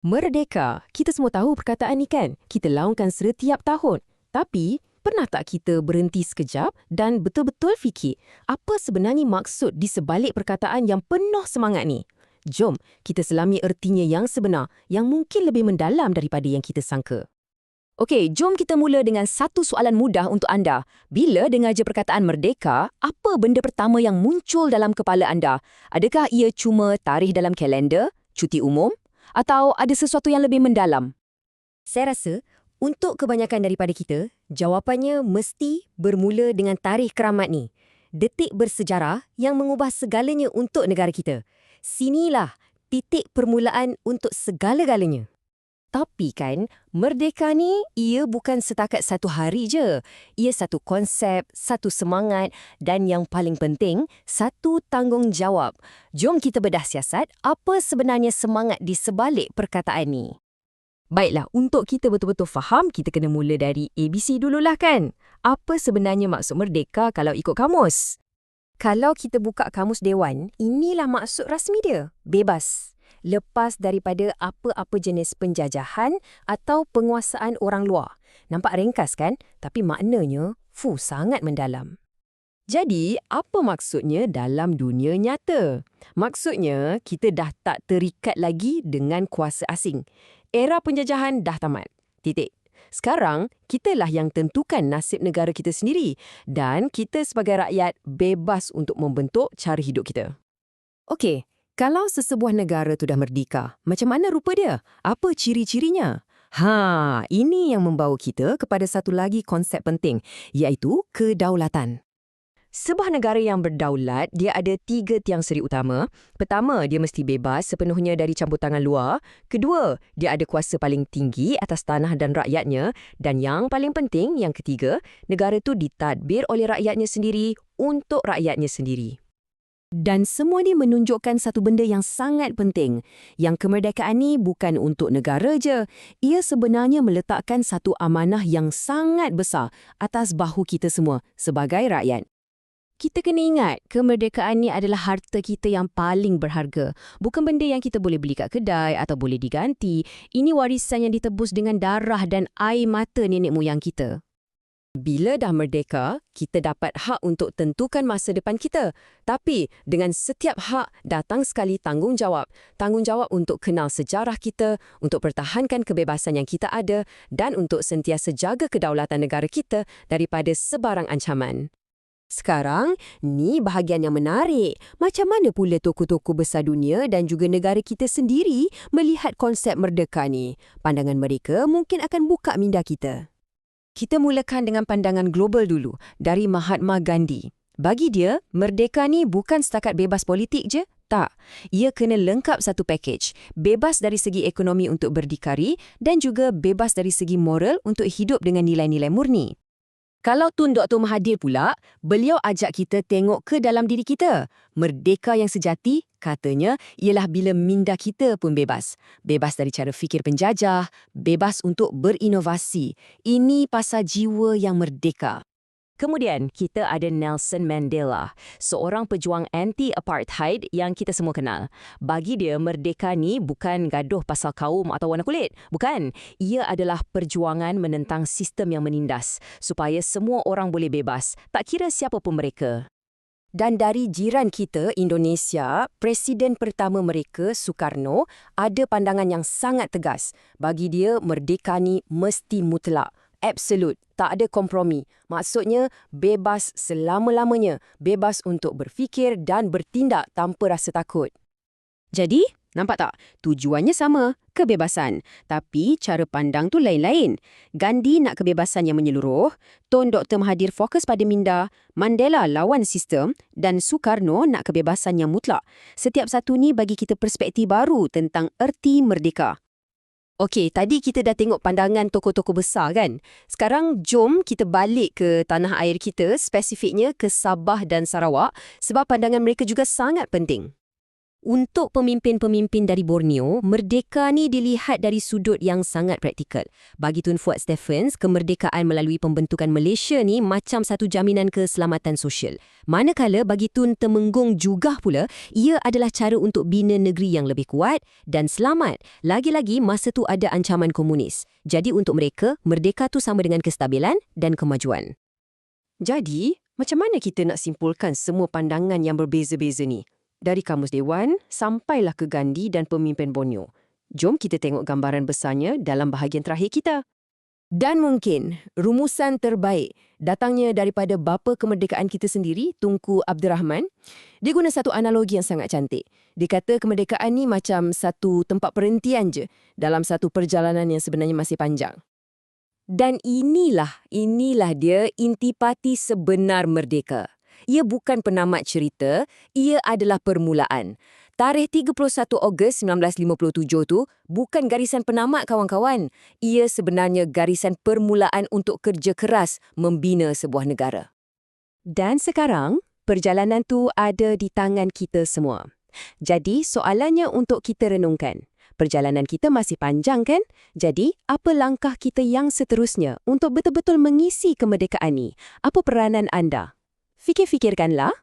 Merdeka, kita semua tahu perkataan ni kan? Kita laungkan setiap tahun. Tapi, pernah tak kita berhenti sekejap dan betul-betul fikir apa sebenarnya maksud di sebalik perkataan yang penuh semangat ni? Jom, kita selami ertinya yang sebenar, yang mungkin lebih mendalam daripada yang kita sangka. Okey, jom kita mula dengan satu soalan mudah untuk anda. Bila dengar je perkataan merdeka, apa benda pertama yang muncul dalam kepala anda? Adakah ia cuma tarikh dalam kalender, cuti umum, atau ada sesuatu yang lebih mendalam? Saya rasa, untuk kebanyakan daripada kita, jawapannya mesti bermula dengan tarikh keramat ni. Detik bersejarah yang mengubah segalanya untuk negara kita. Sinilah titik permulaan untuk segala-galanya. Tapi kan, merdeka ni ia bukan setakat satu hari je. Ia satu konsep, satu semangat dan yang paling penting, satu tanggungjawab. Jom kita bedah siasat apa sebenarnya semangat di sebalik perkataan ni. Baiklah, untuk kita betul-betul faham, kita kena mula dari ABC dululah kan? Apa sebenarnya maksud merdeka kalau ikut kamus? Kalau kita buka kamus Dewan, inilah maksud rasmi dia. Bebas lepas daripada apa-apa jenis penjajahan atau penguasaan orang luar. Nampak ringkas kan? Tapi maknanya, fu sangat mendalam. Jadi, apa maksudnya dalam dunia nyata? Maksudnya, kita dah tak terikat lagi dengan kuasa asing. Era penjajahan dah tamat. Titik. Sekarang, kitalah yang tentukan nasib negara kita sendiri dan kita sebagai rakyat bebas untuk membentuk cara hidup kita. Okey, kalau sesebuah negara tu dah merdeka, macam mana rupa dia? Apa ciri-cirinya? Ha, ini yang membawa kita kepada satu lagi konsep penting, iaitu kedaulatan. Sebuah negara yang berdaulat, dia ada tiga tiang seri utama. Pertama, dia mesti bebas sepenuhnya dari campur tangan luar. Kedua, dia ada kuasa paling tinggi atas tanah dan rakyatnya. Dan yang paling penting, yang ketiga, negara tu ditadbir oleh rakyatnya sendiri untuk rakyatnya sendiri. Dan semua ini menunjukkan satu benda yang sangat penting, yang kemerdekaan ini bukan untuk negara je. Ia sebenarnya meletakkan satu amanah yang sangat besar atas bahu kita semua sebagai rakyat. Kita kena ingat, kemerdekaan ini adalah harta kita yang paling berharga. Bukan benda yang kita boleh beli kat kedai atau boleh diganti. Ini warisan yang ditebus dengan darah dan air mata nenek moyang kita. Bila dah merdeka, kita dapat hak untuk tentukan masa depan kita. Tapi dengan setiap hak datang sekali tanggungjawab. Tanggungjawab untuk kenal sejarah kita, untuk pertahankan kebebasan yang kita ada dan untuk sentiasa jaga kedaulatan negara kita daripada sebarang ancaman. Sekarang, ni bahagian yang menarik. Macam mana pula tokoh-tokoh besar dunia dan juga negara kita sendiri melihat konsep merdeka ni? Pandangan mereka mungkin akan buka minda kita. Kita mulakan dengan pandangan global dulu, dari Mahatma Gandhi. Bagi dia, merdeka ni bukan setakat bebas politik je, tak. Ia kena lengkap satu pakej. Bebas dari segi ekonomi untuk berdikari dan juga bebas dari segi moral untuk hidup dengan nilai-nilai murni. Kalau Tun Dr. Mahathir pula, beliau ajak kita tengok ke dalam diri kita. Merdeka yang sejati, katanya, ialah bila minda kita pun bebas. Bebas dari cara fikir penjajah, bebas untuk berinovasi. Ini pasal jiwa yang merdeka. Kemudian, kita ada Nelson Mandela, seorang pejuang anti-apartheid yang kita semua kenal. Bagi dia, merdeka ni bukan gaduh pasal kaum atau warna kulit. Bukan. Ia adalah perjuangan menentang sistem yang menindas supaya semua orang boleh bebas, tak kira siapa pun mereka. Dan dari jiran kita, Indonesia, Presiden pertama mereka, Soekarno, ada pandangan yang sangat tegas. Bagi dia, merdeka ni mesti mutlak absolute, tak ada kompromi. Maksudnya, bebas selama-lamanya, bebas untuk berfikir dan bertindak tanpa rasa takut. Jadi, nampak tak? Tujuannya sama, kebebasan. Tapi cara pandang tu lain-lain. Gandhi nak kebebasan yang menyeluruh, Tun Dr. Mahathir fokus pada minda, Mandela lawan sistem dan Soekarno nak kebebasan yang mutlak. Setiap satu ni bagi kita perspektif baru tentang erti merdeka. Okey, tadi kita dah tengok pandangan tokoh-tokoh besar kan? Sekarang jom kita balik ke tanah air kita, spesifiknya ke Sabah dan Sarawak sebab pandangan mereka juga sangat penting. Untuk pemimpin-pemimpin dari Borneo, merdeka ni dilihat dari sudut yang sangat praktikal. Bagi Tun Fuad Stephens, kemerdekaan melalui pembentukan Malaysia ni macam satu jaminan keselamatan sosial. Manakala bagi Tun Temenggung juga pula, ia adalah cara untuk bina negeri yang lebih kuat dan selamat. Lagi-lagi masa tu ada ancaman komunis. Jadi untuk mereka, merdeka tu sama dengan kestabilan dan kemajuan. Jadi, macam mana kita nak simpulkan semua pandangan yang berbeza-beza ni? Dari Kamus Dewan sampailah ke Gandhi dan pemimpin Borneo. Jom kita tengok gambaran besarnya dalam bahagian terakhir kita. Dan mungkin rumusan terbaik datangnya daripada bapa kemerdekaan kita sendiri, Tunku Abdul Rahman. Dia guna satu analogi yang sangat cantik. Dia kata kemerdekaan ni macam satu tempat perhentian je dalam satu perjalanan yang sebenarnya masih panjang. Dan inilah, inilah dia intipati sebenar merdeka. Ia bukan penamat cerita, ia adalah permulaan. Tarikh 31 Ogos 1957 tu bukan garisan penamat kawan-kawan. Ia sebenarnya garisan permulaan untuk kerja keras membina sebuah negara. Dan sekarang, perjalanan tu ada di tangan kita semua. Jadi, soalannya untuk kita renungkan. Perjalanan kita masih panjang kan? Jadi, apa langkah kita yang seterusnya untuk betul-betul mengisi kemerdekaan ini? Apa peranan anda? Fikir-fikirkanlah